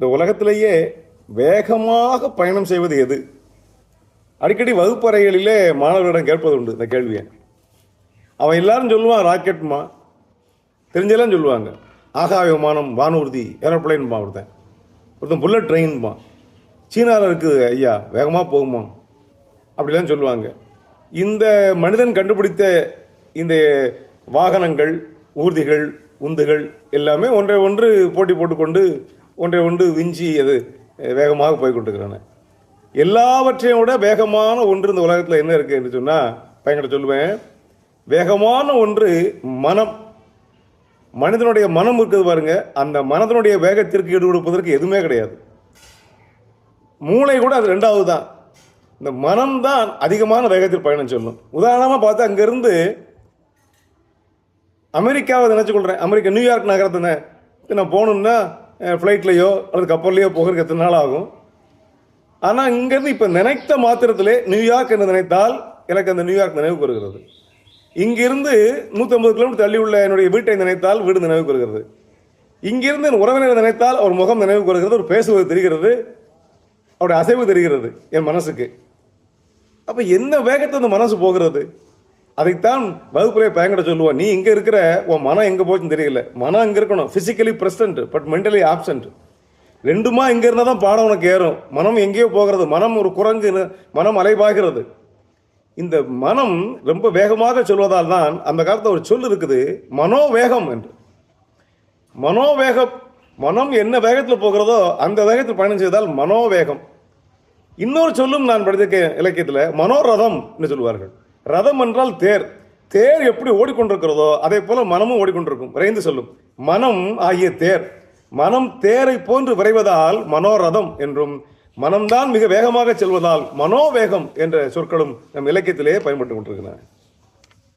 இந்த உலகத்திலேயே வேகமாக பயணம் செய்வது எது? அடிக்கடி வகுப்பறைகளிலே மாணவர்களிடம் கேட்பது உண்டு இந்த கேள்வியை. அவன் எல்லாரும் சொல்லுவான் ராக்கெட்மா தெரிஞ்செல்லாம் சொல்லுவாங்க. ஆகாய விமானம் வானூர்தி ஏரோப்ளைன்பா ஒருத்தன். ஒருத்தன் புல்லட் ட்ரெயின்பா சீனாவில் இருக்குது ஐயா வேகமாக போகுமா? அப்படிலாம் சொல்லுவாங்க. இந்த மனிதன் கண்டுபிடித்த இந்த வாகனங்கள் ஊர்திகள் உந்துகள் எல்லாமே ஒன்றை ஒன்று போட்டி போட்டுக்கொண்டு ஒன்றை ஒன்று விஞ்சி அது வேகமாக போய்கொண்டிருக்கிறன எல்லாவற்றையும் விட வேகமான ஒன்று இந்த உலகத்தில் என்ன இருக்குது என்று சொன்னால் பையன்கிட்ட சொல்லுவேன். வேகமான ஒன்று மனம். மனிதனுடைய மனம் இருக்குது பாருங்க அந்த மனதனுடைய வேகத்திற்கு ஈடு கொடுப்பதற்கு எதுவுமே கிடையாது. மூளை கூட அது ரெண்டாவது தான். இந்த மனம்தான் அதிகமான வேகத்தில் பயணம் சொல்லும். உதாரணமாக பார்த்தா அங்கேருந்து அமெரிக்காவை நினச்சி கொள்கிறேன் அமெரிக்கா நியூயார்க் நகரத்தின நான் போகணுன்னா ஃப்ளைட்லேயோ அல்லது கப்பல்லையோ போகிறதுக்கு எத்தனை நாள் ஆகும்? ஆனால் இங்கேருந்து இப்போ நினைத்த மாத்திரத்திலே நியூயார்க் என்று நினைத்தால் எனக்கு அந்த நியூயார்க் நினைவுக்கு வருகிறது இங்கிருந்து நூற்றம்பது கிலோமீட்டர் தள்ளி உள்ள என்னுடைய வீட்டை நினைத்தால் வீடு நினைவுக்கு வருகிறது இங்கிருந்து என் உறவினரை நினைத்தால் அவர் முகம் நினைவுக்கு வருகிறது அவர் பேசுவது தெரிகிறது அவருடைய அசைவு தெரிகிறது என் மனசுக்கு. அப்போ என்ன வேகத்தை அந்த மனசு போகிறது? அதைத்தான் வகுப்புலே பயங்கட சொல்லுவோம் நீ இங்கே இருக்கிற உன் மனம் எங்கே போச்சுன்னு தெரியல. மனம் இங்கே இருக்கணும். Physically present but mentally absent ரெண்டுமா இங்கே இருந்தால் தான் பாடம் உனக்கு ஏறும். மனம் எங்கேயோ போகிறது. மனம் ஒரு குரங்கு மனம் அலைபாகிறது இந்த மனம் ரொம்ப வேகமாக சொல்வதால் தான் அந்த காலத்தில் ஒரு சொல் இருக்குது மனோவேகம் என்று. மனோவேகம் மனம் என்ன வேகத்தில் போகிறதோ அந்த வேகத்தில் பயணம் செய்தால் மனோவேகம். இன்னொரு சொல்லும் நான் படித்திருக்கேன் இலக்கியத்தில் மனோரதம் என்று சொல்வார்கள். ரதம் என்றால் தேர். தேர் எப்படி ஓடிக்கொண்டிருக்கிறதோ அதே போல மனமும் ஓடிக்கொண்டிருக்கும். விரைந்து சொல்லும். மனம் ஆகிய தேர். மனம் தேரை போன்று விரைவதால் மனோரதம் என்றும் மனம்தான் மிக வேகமாக செல்வதால் மனோவேகம் என்ற சொற்களும் நம் இலக்கியத்திலேயே பயன்பட்டு கொண்டிருக்கின்றன.